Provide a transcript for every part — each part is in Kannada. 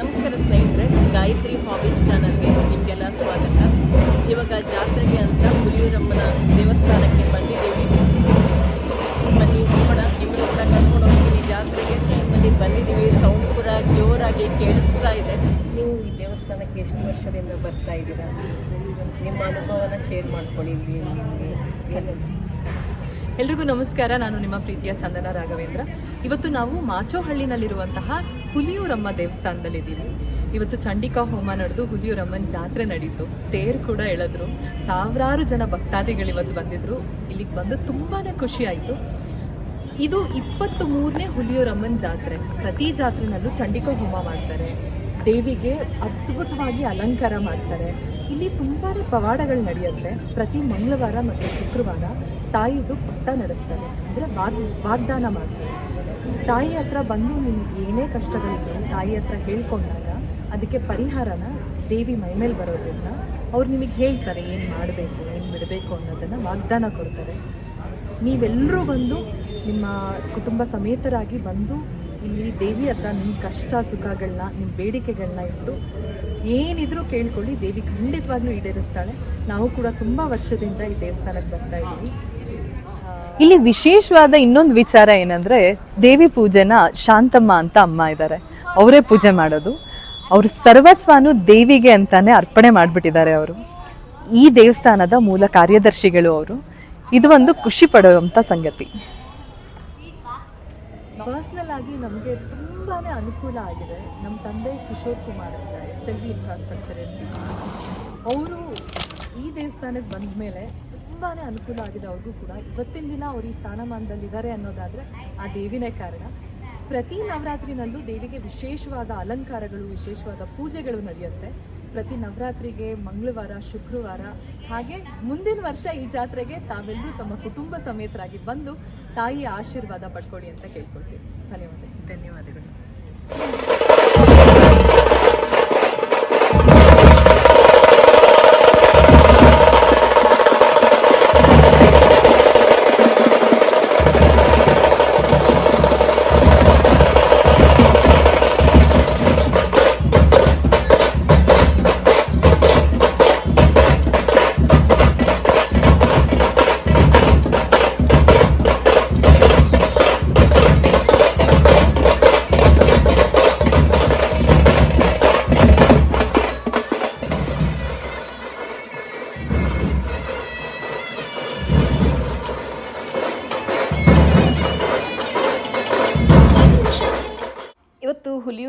ನಮಸ್ಕಾರ ಸ್ನೇಹಿತರೆ ಗಾಯತ್ರಿ ಹಾಬೀಸ್ ಚಾನಲ್ಗೆ ನಿಮಗೆಲ್ಲ ಸ್ವಾಗತ. ಇವಾಗ ಜಾತ್ರೆಗೆ ಅಂತ ಹುಲಿಯೂರಮ್ಮನ ದೇವಸ್ಥಾನಕ್ಕೆ ಬಂದಿದ್ದೀವಿ. ಬನ್ನಿ ಹೋಗೋಣ ನಿಮ್ಮನ್ನು ಕೂಡ ಕರ್ಕೊಂಡು ಹೋಗ್ತೀನಿ ಜಾತ್ರೆಗೆ. ಅಲ್ಲಿ ಬಂದಿದ್ದೀವಿ ಸೌಂಡ್ ಕೂಡ ಜೋರಾಗಿ ಕೇಳಿಸ್ತಾ ಇದೆ. ನೀವು ಈ ದೇವಸ್ಥಾನಕ್ಕೆ ಎಷ್ಟು ವರ್ಷದಿಂದ ಬರ್ತಾ ಇದ್ದೀರಾ? ನಿಮ್ಮ ಅನುಭವನ ಶೇರ್ ಮಾಡ್ಕೊಂಡಿದ್ವಿ ಎಲ್ರಿಗೂ ನಮಸ್ಕಾರ ನಾನು ನಿಮ್ಮ ಪ್ರೀತಿಯ ಚಂದನ ರಾಘವೇಂದ್ರ. ಇವತ್ತು ನಾವು ಮಾಚೋಹಳ್ಳಿನಲ್ಲಿರುವಂತಹ ಹುಲಿಯೂರಮ್ಮ ದೇವಸ್ಥಾನದಲ್ಲಿದ್ದೀವಿ ಇವತ್ತು ಚಂಡಿಕಾ ಹೋಮ ನಡೆದು ಹುಲಿಯೂರಮ್ಮನ ಜಾತ್ರೆ ನಡೀತು. ತೇರು ಕೂಡ ಎಳೆದ್ರು. ಸಾವಿರಾರು ಜನ ಭಕ್ತಾದಿಗಳು ಇವತ್ತು ಬಂದಿದ್ರು. ಇಲ್ಲಿಗೆ ಬಂದು ತುಂಬಾ ಖುಷಿ ಆಯಿತು. ಇದು ಇಪ್ಪತ್ತು ಮೂರನೇ ಹುಲಿಯೂರಮ್ಮನ ಜಾತ್ರೆ. ಪ್ರತಿ ಜಾತ್ರೆನಲ್ಲೂ ಚಂಡಿಕಾ ಹೋಮ ಮಾಡ್ತಾರೆ. ದೇವಿಗೆ ಅದ್ಭುತವಾಗಿ ಅಲಂಕಾರ ಮಾಡ್ತಾರೆ. ಇಲ್ಲಿ ತುಂಬಾ ಪವಾಡಗಳು ನಡೆಯುತ್ತೆ. ಪ್ರತಿ ಮಂಗಳವಾರ ಮತ್ತು ಶುಕ್ರವಾರ ತಾಯಿದು ಪಟ್ಟ ನಡೆಸ್ತಾರೆ ಅಂದರೆ ವಾಗ್, ವಾಗ್ದಾನ ಮಾಡ್ತಾರೆ. ತಾಯಿ ಹತ್ರ ಬಂದು ನಿಮ್ಗೆ ಏನೇ ಕಷ್ಟಗಳಿದ್ರು ತಾಯಿ ಹತ್ರ ಹೇಳ್ಕೊಂಡಾಗ ಅದಕ್ಕೆ ಪರಿಹಾರನ ದೇವಿ ಮೈಮೇಲೆ ಬರೋದ್ರಿಂದ ಅವ್ರು ನಿಮಗೆ ಹೇಳ್ತಾರೆ ಏನು ಮಾಡಬೇಕು, ಏನು ಬಿಡಬೇಕು ಅನ್ನೋದನ್ನು ವಾಗ್ದಾನ ಕೊಡ್ತಾರೆ. ನೀವೆಲ್ಲರೂ ಬಂದು ನಿಮ್ಮ ಕುಟುಂಬ ಸಮೇತರಾಗಿ ಬಂದು ಇಲ್ಲಿ ದೇವಿ ಹತ್ರ ನಿಮ್ಮ ಕಷ್ಟ ಸುಖಗಳನ್ನ ನಿಮ್ಮ ಬೇಡಿಕೆಗಳನ್ನ ಇಟ್ಟು ಏನಿದ್ರೂ ಕೇಳ್ಕೊಳ್ಳಿ, ದೇವಿ ಖಂಡಿತವಾಗ್ಲೂ ಈಡೇರಿಸ್ತಾಳೆ. ನಾವು ಕೂಡ ತುಂಬ ವರ್ಷದಿಂದ ಈ ದೇವಸ್ಥಾನಕ್ಕೆ ಬರ್ತಾ ಇದ್ದೀವಿ. ಇಲ್ಲಿ ವಿಶೇಷವಾದ ಇನ್ನೊಂದು ವಿಚಾರ ಏನಂದ್ರೆ ದೇವಿ ಪೂಜೆನ ಶಾಂತಮ್ಮ ಅಂತ ಅಮ್ಮ ಇದ್ದಾರೆ ಅವರೇ ಪೂಜೆ ಮಾಡೋದು. ಅವ್ರ ಸರ್ವಸ್ವಾನು ದೇವಿಗೆ ಅಂತಾನೆ ಅರ್ಪಣೆ ಮಾಡಿಬಿಟ್ಟಿದ್ದಾರೆ ಅವರು. ಈ ದೇವಸ್ಥಾನದ ಮೂಲ ಕಾರ್ಯದರ್ಶಿಗಳು ಅವರು. ಇದು ಒಂದು ಖುಷಿ ಪಡುವಂಥ ಸಂಗತಿ. ಪರ್ಸ್ನಲ್ ಆಗಿ ನಮಗೆ ತುಂಬಾ ಅನುಕೂಲ ಆಗಿದೆ. ನಮ್ಮ ತಂದೆ ಕಿಶೋರ್ ಕುಮಾರ್ ಅಂತ ಎಸ್ ಎಲ್ ಇನ್ಫ್ರಾಸ್ಟ್ರಕ್ಚರ್ ಅವರು ಈ ದೇವಸ್ಥಾನಕ್ಕೆ ಬಂದ ಮೇಲೆ ತುಂಬಾ ಅನುಕೂಲ ಆಗಿದೆ ಅವ್ರಿಗೂ ಕೂಡ. ಇವತ್ತಿನ ದಿನ ಅವ್ರು ಈ ಸ್ಥಾನಮಾನದಲ್ಲಿದ್ದಾರೆ ಅನ್ನೋದಾದರೆ ಆ ದೇವಿನೇ ಕಾರಣ. ಪ್ರತಿ ನವರಾತ್ರಿನಲ್ಲೂ ದೇವಿಗೆ ವಿಶೇಷವಾದ ಅಲಂಕಾರಗಳು, ವಿಶೇಷವಾದ ಪೂಜೆಗಳು ನಡೆಯುತ್ತೆ. ಪ್ರತಿ ನವರಾತ್ರಿಗೆ ಮಂಗಳವಾರ, ಶುಕ್ರವಾರ, ಹಾಗೆ ಮುಂದಿನ ವರ್ಷ ಈ ಜಾತ್ರೆಗೆ ತಾವೆಲ್ಲರೂ ತಮ್ಮ ಕುಟುಂಬ ಸಮೇತರಾಗಿ ಬಂದು ತಾಯಿಯ ಆಶೀರ್ವಾದ ಪಡ್ಕೊಳ್ಳಿ ಅಂತ ಕೇಳ್ಕೊಳ್ತೀನಿ ಧನ್ಯವಾದ ಧನ್ಯವಾದಗಳು.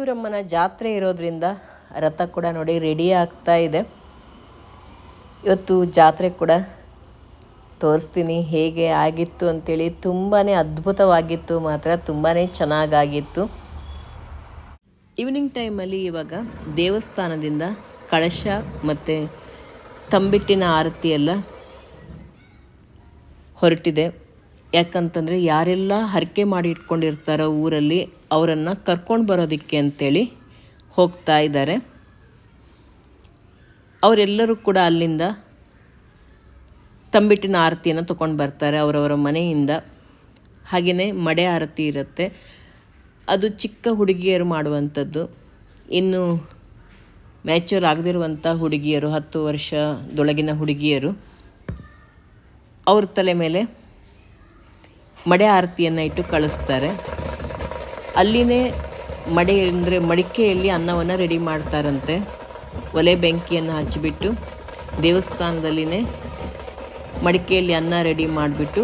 ಇವತ್ತು ಜಾತ್ರೆ ಇರೋದ್ರಿಂದ ರಥ ಕೂಡ ನೋಡಿ ರೆಡಿ ಆಗ್ತಾ ಇದೆ. ಇವತ್ತು ಜಾತ್ರೆ ಕೂಡ ತೋರಿಸ್ತೀನಿ ಹೇಗೆ ಆಗಿತ್ತು ಅಂತೇಳಿ. ತುಂಬಾ ಅದ್ಭುತವಾಗಿತ್ತು ಮಾತ್ರ ತುಂಬಾ ಚೆನ್ನಾಗಾಗಿತ್ತು. ಈವ್ನಿಂಗ್ ಟೈಮಲ್ಲಿ ಇವಾಗ ದೇವಸ್ಥಾನದಿಂದ ಕಳಶ ಮತ್ತು ತಂಬಿಟ್ಟಿನ ಆರತಿ ಎಲ್ಲ ಹೊರಟಿದೆ. ಯಾಕಂತಂದರೆ ಯಾರೆಲ್ಲ ಹರಕೆ ಮಾಡಿ ಇಟ್ಕೊಂಡಿರ್ತಾರೋ ಊರಲ್ಲಿ ಅವರನ್ನು ಕರ್ಕೊಂಡು ಬರೋದಕ್ಕೆ ಅಂತೇಳಿ ಹೋಗ್ತಾ ಇದ್ದಾರೆ. ಅವರೆಲ್ಲರೂ ಕೂಡ ಅಲ್ಲಿಂದ ತಂಬಿಟ್ಟಿನ ಆರತಿಯನ್ನು ತೊಗೊಂಡು ಬರ್ತಾರೆ ಅವರವರ ಮನೆಯಿಂದ. ಹಾಗೆಯೇ ಮಡೆ ಆರತಿ ಇರುತ್ತೆ. ಅದು ಚಿಕ್ಕ ಹುಡುಗಿಯರು ಮಾಡುವಂಥದ್ದು. ಇನ್ನು ಮ್ಯಾಚೂರ್ ಆಗದಿರುವಂಥ ಹುಡುಗಿಯರು, ಹತ್ತು ವರ್ಷದೊಳಗಿನ ಹುಡುಗಿಯರು, ಅವ್ರ ತಲೆ ಮೇಲೆ ಮಡೆ ಆರತಿಯನ್ನು ಇಟ್ಟು ಕಳಿಸ್ತಾರೆ. ಅಲ್ಲಿನೇ ಮಡೆ ಅಂದರೆ ಮಡಿಕೆಯಲ್ಲಿ ಅನ್ನವನ್ನು ರೆಡಿ ಮಾಡ್ತಾರಂತೆ. ಒಲೆ ಬೆಂಕಿಯನ್ನು ಹಚ್ಚಿಬಿಟ್ಟು ದೇವಸ್ಥಾನದಲ್ಲಿನೇ ಮಡಿಕೆಯಲ್ಲಿ ಅನ್ನ ರೆಡಿ ಮಾಡಿಬಿಟ್ಟು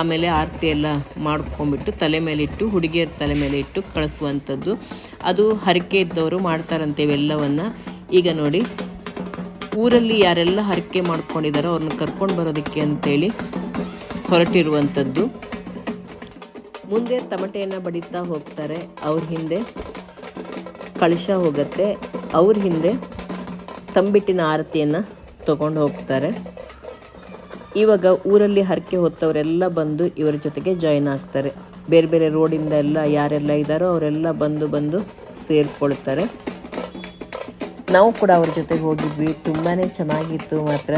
ಆಮೇಲೆ ಆರತಿ ಎಲ್ಲ ಮಾಡ್ಕೊಂಬಿಟ್ಟು ತಲೆ ಮೇಲೆ ಇಟ್ಟು ಹುಡುಗಿಯರ ತಲೆ ಮೇಲೆ ಇಟ್ಟು ಕಳಿಸುವಂಥದ್ದು. ಅದು ಹರಕೆ ಇದ್ದವರು ಮಾಡ್ತಾರಂತೆ ಇವೆಲ್ಲವನ್ನು. ಈಗ ನೋಡಿ, ಊರಲ್ಲಿ ಯಾರೆಲ್ಲ ಹರಕೆ ಮಾಡ್ಕೊಂಡಿದ್ದಾರೋ ಅವ್ರನ್ನ ಕರ್ಕೊಂಡು ಬರೋದಕ್ಕೆ ಅಂತೇಳಿ ಹೊರಟಿರುವಂಥದ್ದು. ಮುಂದೆ ತಮಟೆಯನ್ನು ಬಡಿತಾ ಹೋಗ್ತಾರೆ, ಅವ್ರ ಹಿಂದೆ ಕಳಶ ಹೋಗುತ್ತೆ, ಅವ್ರ ಹಿಂದೆ ತಂಬಿಟ್ಟಿನ ಆರತಿಯನ್ನು ತಗೊಂಡು ಹೋಗ್ತಾರೆ. ಇವಾಗ ಊರಲ್ಲಿ ಹರಕೆ ಹೊತ್ತವರೆಲ್ಲ ಬಂದು ಇವರ ಜೊತೆಗೆ ಜಾಯಿನ್ ಆಗ್ತಾರೆ. ಬೇರೆ ಬೇರೆ ರೋಡಿಂದ ಎಲ್ಲ ಯಾರೆಲ್ಲ ಇದ್ದಾರೋ ಅವರೆಲ್ಲ ಬಂದು ಬಂದು ಸೇರಿಕೊಳ್ತಾರೆ. ನಾವು ಕೂಡ ಅವ್ರ ಜೊತೆಗೆ ಹೋಗಿದ್ವಿ ತುಂಬಾ ಚೆನ್ನಾಗಿತ್ತು ಮಾತ್ರ.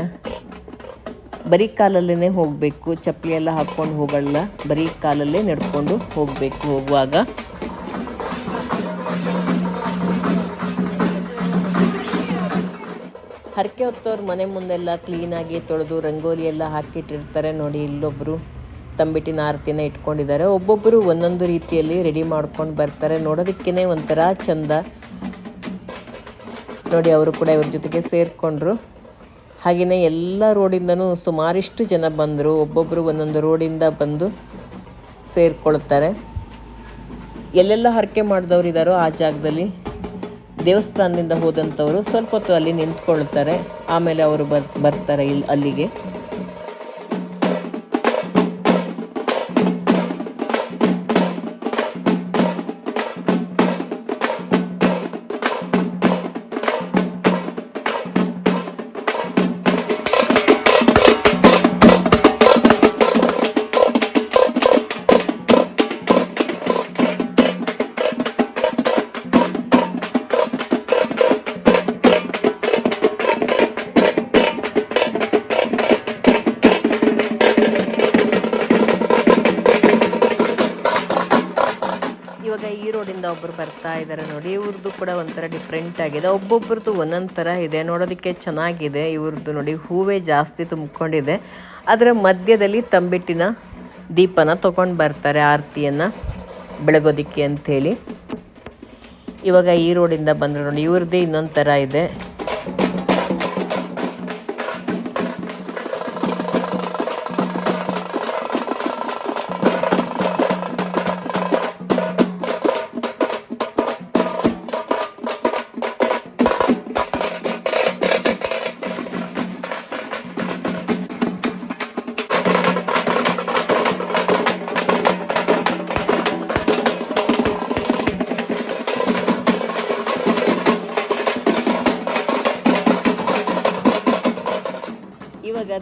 ಬರೀ ಕಾಲಲ್ಲೇ ಹೋಗಬೇಕು, ಚಪ್ಪಲಿ ಎಲ್ಲ ಹಾಕ್ಕೊಂಡು ಹೋಗಲ್ಲ, ಬರೀ ಕಾಲಲ್ಲೇ ನಡ್ಕೊಂಡು ಹೋಗಬೇಕು ಹೋಗುವಾಗ. ಹರಕೆ ಹೊತ್ತವ್ರ ಮನೆ ಮುಂದೆಲ್ಲ ಕ್ಲೀನಾಗಿ ತೊಳೆದು ರಂಗೋಲಿ ಎಲ್ಲ ಹಾಕಿಟ್ಟಿರ್ತಾರೆ ನೋಡಿ ಇಲ್ಲೊಬ್ಬರು ತಂಬಿಟ್ಟಿನ ಆರತಿನ ಇಟ್ಕೊಂಡಿದ್ದಾರೆ. ಒಬ್ಬೊಬ್ಬರು ಒಂದೊಂದು ರೀತಿಯಲ್ಲಿ ರೆಡಿ ಮಾಡ್ಕೊಂಡು ಬರ್ತಾರೆ. ನೋಡೋದಕ್ಕೇ ಒಂಥರ ಚಂದ. ನೋಡಿ, ಅವರು ಕೂಡ ಇವ್ರ ಜೊತೆಗೆ ಸೇರಿಕೊಂಡ್ರು. ಹಾಗೆಯೇ ಎಲ್ಲ ರೋಡಿಂದನೂ ಸುಮಾರಿಷ್ಟು ಜನ ಬಂದರು. ಒಬ್ಬೊಬ್ಬರು ಒಂದೊಂದು ರೋಡಿಂದ ಬಂದು ಸೇರಿಕೊಳ್ತಾರೆ. ಎಲ್ಲೆಲ್ಲ ಹರಕೆ ಮಾಡಿದವ್ರು ಇದ್ದಾರೋ ಆ ಜಾಗದಲ್ಲಿ ದೇವಸ್ಥಾನದಿಂದ ಹೋದಂಥವರು ಸ್ವಲ್ಪ ಹೊತ್ತು ಅಲ್ಲಿ ನಿಂತ್ಕೊಳ್ತಾರೆ. ಆಮೇಲೆ ಅವರು ಬರ್, ಬರ್ತಾರೆ ಇಲ್ಲಿ ಅಲ್ಲಿಗೆ. ಒಬ್ಬರು ಬರ್ತಾ ಇದ್ದಾರೆ ನೋಡಿ ಇವ್ರದ್ದು ಕೂಡ ಒಂಥರ ಡಿಫ್ರೆಂಟ್ ಆಗಿದೆ. ಒಬ್ಬೊಬ್ರದ್ದು ಒಂದೊಂದು ಥರ ಇದೆ. ನೋಡೋದಕ್ಕೆ ಚೆನ್ನಾಗಿದೆ. ಇವ್ರದ್ದು ನೋಡಿ ಹೂವೇ ಜಾಸ್ತಿ ತುಂಬಿಕೊಂಡಿದೆ. ಅದರ ಮಧ್ಯದಲ್ಲಿ ತಂಬಿಟ್ಟಿನ ದೀಪನ ತೊಗೊಂಡು ಬರ್ತಾರೆ ಆರತಿಯನ್ನು ಬೆಳಗೋದಿಕ್ಕೆ ಅಂಥೇಳಿ. ಇವಾಗ ಈ ರೋಡಿಂದ ಬಂದರು ನೋಡಿ ಇವ್ರದ್ದೇ ಇನ್ನೊಂದು ಥರ ಇದೆ.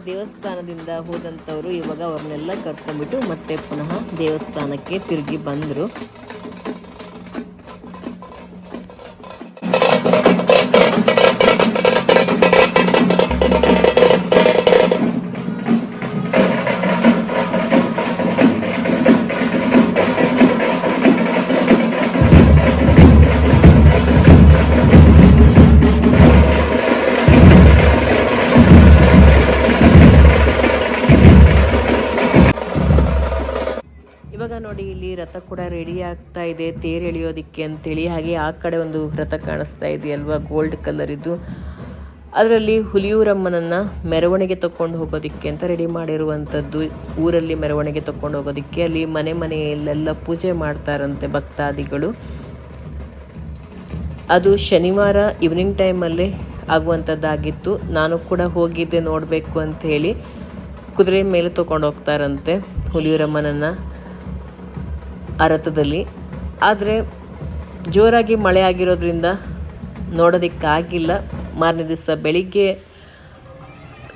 ದೇವಸ್ಥಾನದಿಂದ ಹೋದಂಥವ್ರು ಇವಾಗ ಅವ್ರನ್ನೆಲ್ಲ ಕರ್ಕೊಂಡ್ಬಿಟ್ಟು ಮತ್ತೆ ಪುನಃ ದೇವಸ್ಥಾನಕ್ಕೆ ತಿರುಗಿ ಬಂದರು. ನೋಡಿ ಇಲ್ಲಿ ರಥ ಕೂಡ ರೆಡಿ ಆಗ್ತಾ ಇದೆ. ತೇರು ಎಳೆಯೋದಿಕ್ಕೆ ಅಂತೇಳಿ. ಹಾಗೆ ಆ ಕಡೆ ಒಂದು ರಥ ಕಾಣಿಸ್ತಾ ಇದೆ ಅಲ್ವಾ? ಗೋಲ್ಡ್ ಕಲರ್ ಇದು ಅದರಲ್ಲಿ ಹುಲಿಯೂರಮ್ಮನನ್ನು ಮೆರವಣಿಗೆ ತಕೊಂಡು ಹೋಗೋದಿಕ್ಕೆ ಅಂತ ರೆಡಿ ಮಾಡಿರುವಂಥದ್ದು. ಊರಲ್ಲಿ ಮೆರವಣಿಗೆ ತಕೊಂಡು ಹೋಗೋದಿಕ್ಕೆ. ಅಲ್ಲಿ ಮನೆ ಮನೆಯಲ್ಲೆಲ್ಲ ಪೂಜೆ ಮಾಡ್ತಾರಂತೆ ಭಕ್ತಾದಿಗಳು. ಅದು ಶನಿವಾರ ಈವ್ನಿಂಗ್ ಟೈಮಲ್ಲೇ ಆಗುವಂಥದ್ದಾಗಿತ್ತು. ನಾನು ಕೂಡ ಹೋಗಿದ್ದೆ ನೋಡಬೇಕು ಅಂತ ಹೇಳಿ. ಕುದುರೆ ಮೇಲೆ ತೊಗೊಂಡು ಹೋಗ್ತಾರಂತೆ ಹುಲಿಯೂರಮ್ಮನನ್ನು. ಆ ರಥದಲ್ಲಿ ಆದರೆ ಜೋರಾಗಿ ಮಳೆ ಆಗಿರೋದ್ರಿಂದ ನೋಡೋದಕ್ಕಾಗಿಲ್ಲ. ಮಾರನೇ ದಿವಸ ಬೆಳಿಗ್ಗೆ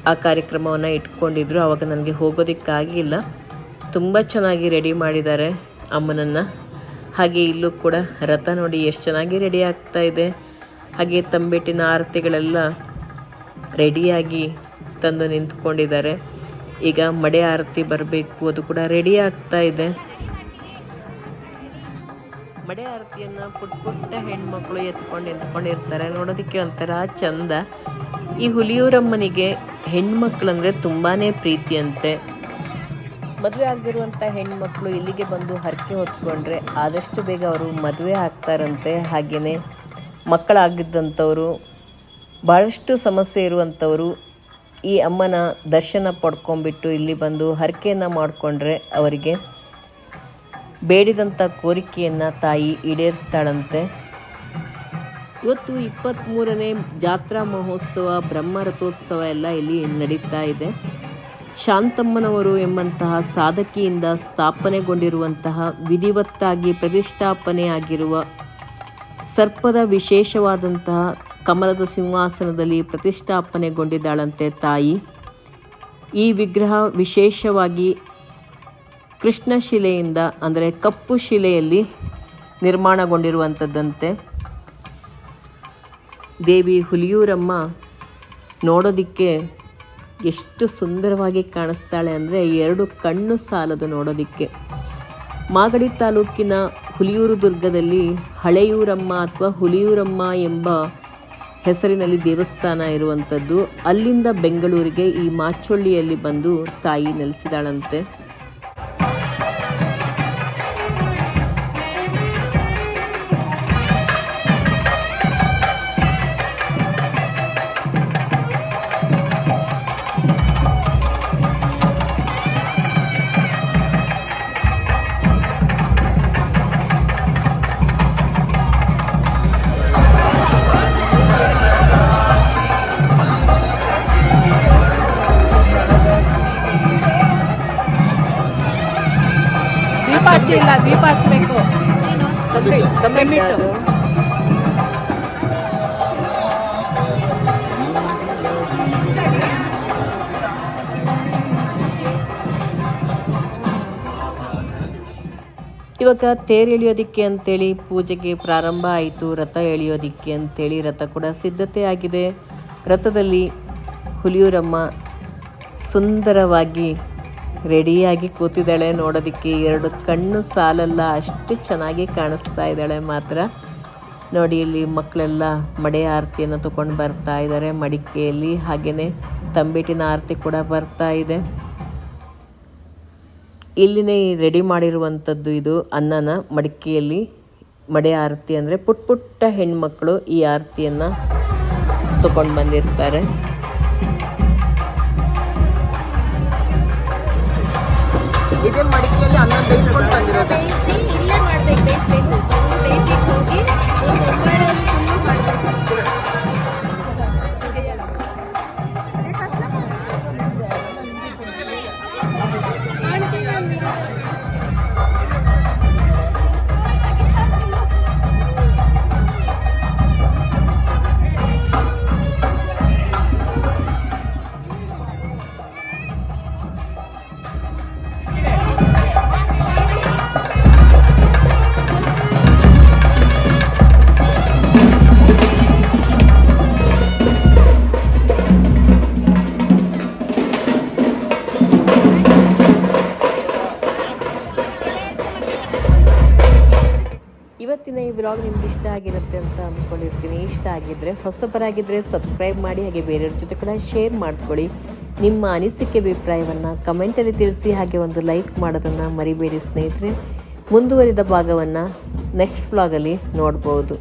ಆ ಕಾರ್ಯಕ್ರಮವನ್ನು ಇಟ್ಕೊಂಡಿದ್ರು. ಆವಾಗ ನನಗೆ ಹೋಗೋದಕ್ಕಾಗಿಲ್ಲ. ತುಂಬ ಚೆನ್ನಾಗಿ ರೆಡಿ ಮಾಡಿದ್ದಾರೆ ಅಮ್ಮನನ್ನು. ಹಾಗೆ ಇಲ್ಲೂ ಕೂಡ ರಥ ನೋಡಿ ಎಷ್ಟು ಚೆನ್ನಾಗಿ ರೆಡಿ ಆಗ್ತಾ ಇದೆ. ಹಾಗೆ ತಂಬಿಟ್ಟಿನ ಆರತಿಗಳೆಲ್ಲ ರೆಡಿಯಾಗಿ ತಂದು ನಿಂತ್ಕೊಂಡಿದ್ದಾರೆ. ಈಗ ಮಡೆ ಆರತಿ ಬರಬೇಕು, ಅದು ಕೂಡ ರೆಡಿ ಆಗ್ತಾ ಇದೆ. ಮಡೆ ಆರತಿಯನ್ನು ಪುಟ್ಟ ಪುಟ್ಟ ಹೆಣ್ಮಕ್ಳು ಎತ್ಕೊಂಡು ನಿಂತ್ಕೊಂಡಿರ್ತಾರೆ. ನೋಡೋದಕ್ಕೆ ಒಂಥರ ಚಂದ. ಈ ಹುಲಿಯೂರಮ್ಮನಿಗೆ ಹೆಣ್ಮಕ್ಳಂದರೆ ತುಂಬಾ ಪ್ರೀತಿಯಂತೆ. ಮದುವೆ ಆಗದಿರುವಂಥ ಹೆಣ್ಮಕ್ಳು ಇಲ್ಲಿಗೆ ಬಂದು ಹರಕೆ ಹೊತ್ಕೊಂಡ್ರೆ ಆದಷ್ಟು ಬೇಗ ಅವರು ಮದುವೆ ಆಗ್ತಾರಂತೆ. ಹಾಗೆಯೇ ಮಕ್ಕಳಾಗಿದ್ದಂಥವರು ಭಾಳಷ್ಟು ಸಮಸ್ಯೆ ಇರುವಂಥವರು ಈ ಅಮ್ಮನ ದರ್ಶನ ಪಡ್ಕೊಂಡ್ಬಿಟ್ಟು ಇಲ್ಲಿ ಬಂದು ಹರಕೆಯನ್ನು ಮಾಡಿಕೊಂಡ್ರೆ ಅವರಿಗೆ ಬೇಡಿದಂಥ ಕೋರಿಕೆಯನ್ನು ತಾಯಿ ಈಡೇರಿಸ್ತಾಳಂತೆ. ಇವತ್ತು ಇಪ್ಪತ್ತ್ಮೂರನೇ ಜಾತ್ರಾ ಮಹೋತ್ಸವ, ಬ್ರಹ್ಮ ರಥೋತ್ಸವ ಎಲ್ಲ ಇಲ್ಲಿ ನಡೀತಾ ಇದೆ. ಶಾಂತಮ್ಮನವರು ಎಂಬಂತಹ ಸಾಧಕಿಯಿಂದ ಸ್ಥಾಪನೆಗೊಂಡಿರುವಂತಹ ವಿಧಿವತ್ತಾಗಿ ಪ್ರತಿಷ್ಠಾಪನೆಯಾಗಿರುವ ಸರ್ಪದ ವಿಶೇಷವಾದಂತಹ ಕಮಲದ ಸಿಂಹಾಸನದಲ್ಲಿ ಪ್ರತಿಷ್ಠಾಪನೆಗೊಂಡಿದ್ದಾಳಂತೆ ತಾಯಿ. ಈ ವಿಗ್ರಹ ವಿಶೇಷವಾಗಿ ಕೃಷ್ಣ ಶಿಲೆಯಿಂದ, ಅಂದರೆ ಕಪ್ಪು ಶಿಲೆಯಲ್ಲಿ ನಿರ್ಮಾಣಗೊಂಡಿರುವಂಥದ್ದಂತೆ ದೇವಿ ಹುಲಿಯೂರಮ್ಮ ನೋಡೋದಕ್ಕೆ ಎಷ್ಟು ಸುಂದರವಾಗಿ ಕಾಣಿಸ್ತಾಳೆ ಅಂದರೆ ಎರಡು ಕಣ್ಣು ಸಾಲದು ನೋಡೋದಕ್ಕೆ. ಮಾಗಡಿ ತಾಲೂಕಿನ ಹುಲಿಯೂರು ದುರ್ಗದಲ್ಲಿ ಹಳೆಯೂರಮ್ಮ ಅಥವಾ ಹುಲಿಯೂರಮ್ಮ ಎಂಬ ಹೆಸರಿನಲ್ಲಿ ದೇವಸ್ಥಾನ ಇರುವಂಥದ್ದು. ಅಲ್ಲಿಂದ ಬೆಂಗಳೂರಿಗೆ ಈ ಮಾಚೊಳ್ಳಿಯಲ್ಲಿ ಬಂದು ತಾಯಿ ನೆಲೆಸಿದಾಳಂತೆ. ಇವಾಗ ತೇರು ಎಳೆಯೋದಿಕ್ಕೆ ಅಂತೇಳಿ ಪೂಜೆಗೆ ಪ್ರಾರಂಭ ಆಯಿತು ರಥ ಎಳೆಯೋದಿಕ್ಕೆ ಅಂತೇಳಿ ರಥ ಕೂಡ ಸಿದ್ಧತೆ ಆಗಿದೆ. ರಥದಲ್ಲಿ ಹುಲಿಯೂರಮ್ಮ ಸುಂದರವಾಗಿ ರೆಡಿಯಾಗಿ ಕೂತಿದ್ದಾಳೆ. ನೋಡೋದಕ್ಕೆ ಎರಡು ಕಣ್ಣು ಸಾಲಲ್ಲ, ಅಷ್ಟು ಚೆನ್ನಾಗಿ ಕಾಣಿಸ್ತಾ ಇದ್ದಾಳೆ ಮಾತ್ರ. ನೋಡಿ, ಇಲ್ಲಿ ಮಕ್ಕಳೆಲ್ಲ ಮಡೆ ಆರತಿಯನ್ನು ತಗೊಂಡು ಬರ್ತಾ ಇದ್ದಾರೆ. ಮಡಿಕೆಯಲ್ಲಿ ಹಾಗೆಯೇ ತಂಬಿಟಿನ ಆರತಿ ಕೂಡ ಬರ್ತಾ ಇದೆ. ಇಲ್ಲಿನೇ ರೆಡಿ ಮಾಡಿರುವಂಥದ್ದು ಇದು ಅನ್ನನ. ಮಡಿಕೆಯಲ್ಲಿ ಮಡೆ ಆರತಿ ಅಂದರೆ ಪುಟ್ಟ ಪುಟ್ಟ ಹೆಣ್ಮಕ್ಳು ಈ ಆರತಿಯನ್ನು ತಗೊಂಡು ಬಂದಿರ್ತಾರೆ. ಇದೇ ಮಡಿಕೆಯಲ್ಲಿ ಅನ್ನ ಬೇಯಿಸ್ಕೊಂಡು ಬೇಯಿಸಿ ಇಲ್ಲೇ ಮಾಡ್ಬೇಕು ಬೇಯಿಸ್ಬೇಕು. ಈ ವ್ಲಾಗ್ ನಿಮ್ಗೆ ಇಷ್ಟ ಆಗಿರುತ್ತೆ ಅಂತ ಅಂದ್ಕೊಂಡಿರ್ತೀನಿ ಇಷ್ಟ ಆಗಿದ್ದರೆ ಹೊಸಬರಾಗಿದ್ದರೆ ಸಬ್ಸ್ಕ್ರೈಬ್ ಮಾಡಿ, ಹಾಗೆ ಬೇರೆಯವ್ರ ಜೊತೆ ಕೂಡ ಶೇರ್ ಮಾಡ್ಕೊಳ್ಳಿ. ನಿಮ್ಮ ಅನಿಸಿಕೆ ಅಭಿಪ್ರಾಯವನ್ನು ಕಮೆಂಟಲ್ಲಿ ತಿಳಿಸಿ, ಹಾಗೆ ಒಂದು ಲೈಕ್ ಮಾಡೋದನ್ನು ಮರಿಬೇಡಿ ಸ್ನೇಹಿತರೆ. ಮುಂದುವರಿದ ಭಾಗವನ್ನು ನೆಕ್ಸ್ಟ್ ವ್ಲಾಗಲ್ಲಿ ನೋಡ್ಬೋದು.